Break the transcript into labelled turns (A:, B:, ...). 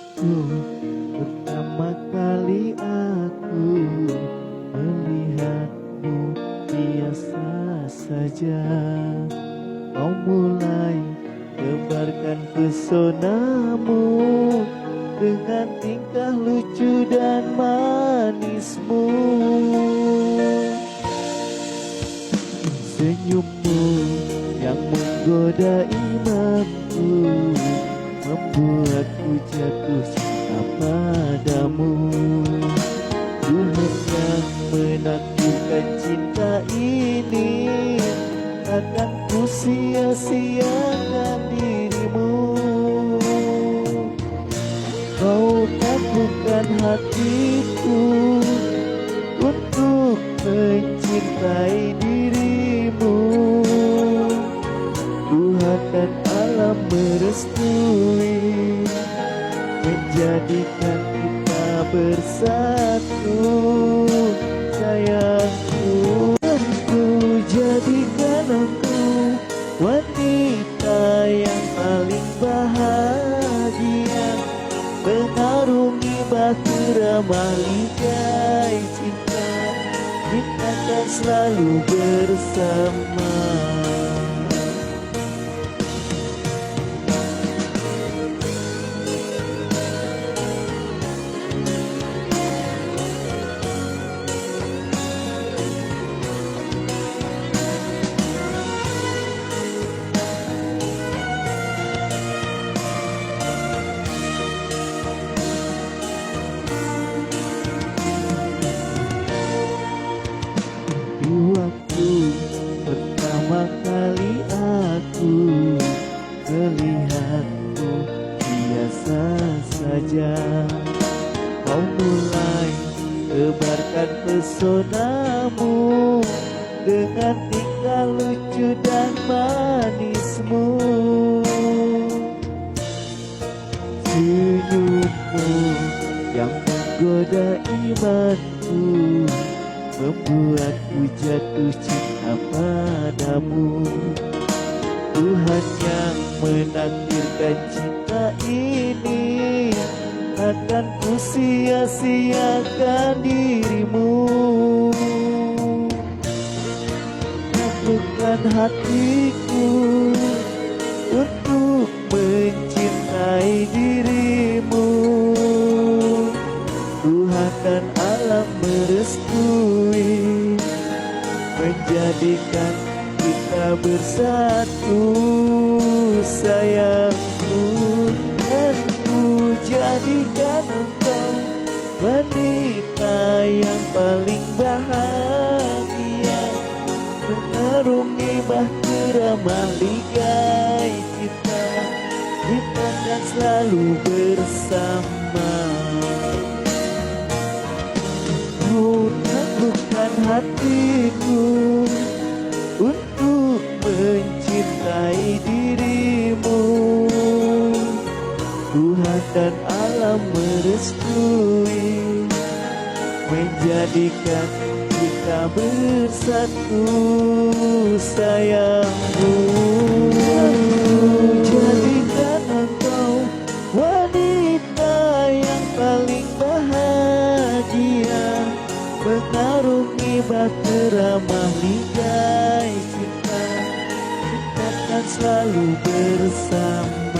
A: waktu pertama kali aku melihatmu biasa saja. Kau mulai tebarkan pesonamu dengan tingkah lucu dan manismu. Senyummu yang menggoda imanku Membuatku jatuh cinta padamu Tuhan yang menakdirkan cinta ini Takkan ku sia-siakan dirimu. Kau taklukkan hatiku Untuk mencintai dirimu Tuhan alam merestui. Menjadikan kita bersatu. Sayangku Ku jadikan engkau Wanita yang paling bahagia. Mengarungi batu ramah ligai cinta. Kita akan selalu bersama melihatmu biasa saja. Kau mulai tebarkan pesonamu Dengan tingkah lucu dan manismu. Senyummu yang menggoda imanku Membuatku jatuh cinta padamu Tuhan yang menakdirkan cinta ini Takkan ku sia-siakan dirimu. Taklukkan hatiku Untuk mencintai dirimu. Tuhan dan alam merestui Menjadikan bersatu Sayangku Dan ku jadikan engkau Wanita yang paling bahagia. Mengarungi bahtera ligai kita. Kita akan selalu bersama. Kau taklukkan hatiku mencintai dirimu. Tuhan dan alam merestui Menjadikan kita bersatu sayangku. Jadikan engkau wanita yang paling bahagia Mengarungi batu ramah ligai cinta selalu bersama